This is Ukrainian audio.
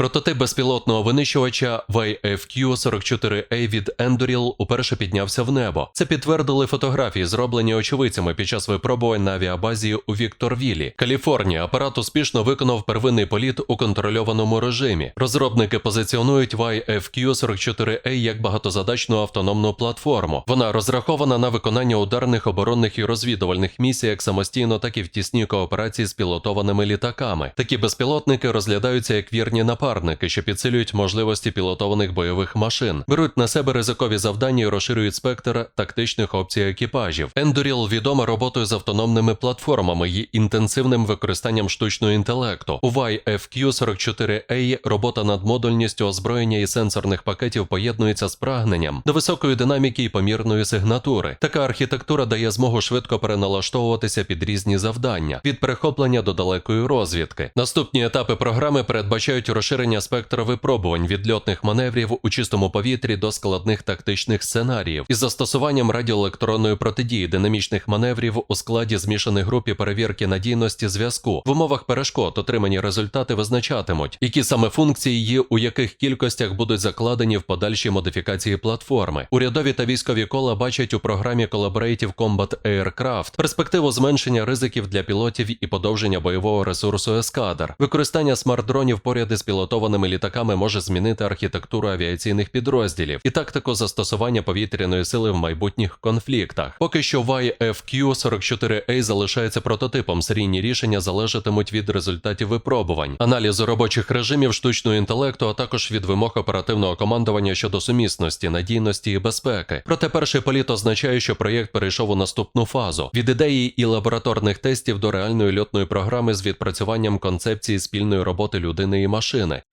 Прототип безпілотного винищувача YFQ-44A від Enduril уперше піднявся в небо. Це підтвердили фотографії, зроблені очевидцями під час випробувань на авіабазі у Вікторвілі, Каліфорнія. Апарат успішно виконав первинний політ у контрольованому режимі. Розробники позиціонують YFQ-44A як багатозадачну автономну платформу. Вона розрахована на виконання ударних оборонних і розвідувальних місій як самостійно, так і в тісній кооперації з пілотованими літаками. Такі безпілотники розглядаються як вірні напарники, що підсилюють можливості пілотованих бойових машин, беруть на себе ризикові завдання і розширюють спектр тактичних опцій екіпажів. Enduril відома роботою з автономними платформами і інтенсивним використанням штучного інтелекту. У YFQ-44A робота над модульністю озброєння і сенсорних пакетів поєднується з прагненням до високої динаміки і помірної сигнатури. Така архітектура дає змогу швидко переналаштовуватися під різні завдання від перехоплення до далекої розвідки. Наступні етапи програми передбачають розширення спектра випробувань від льотних маневрів у чистому повітрі до складних тактичних сценаріїв із застосуванням радіоелектронної протидії динамічних маневрів у складі змішаних груп і перевірки надійності зв'язку. В умовах перешкод отримані результати визначатимуть, які саме функції є, у яких кількостях будуть закладені в подальші модифікації платформи. Урядові та військові кола бачать у програмі Collaborative Combat Aircraft перспективу зменшення ризиків для пілотів і подовження бойового ресурсу ескадр. Використання смарт-дронів поряд із пілотованими літаками може змінити архітектуру авіаційних підрозділів і тактику застосування повітряної сили в майбутніх конфліктах. Поки що YFQ-44A залишається прототипом. Серійні рішення залежатимуть від результатів випробувань, аналізу робочих режимів штучного інтелекту, а також від вимог оперативного командування щодо сумісності, надійності і безпеки. Проте перший політ означає, що проєкт перейшов у наступну фазу від ідеї і лабораторних тестів до реальної льотної програми з відпрацюванням концепції спільної роботи людини і машини.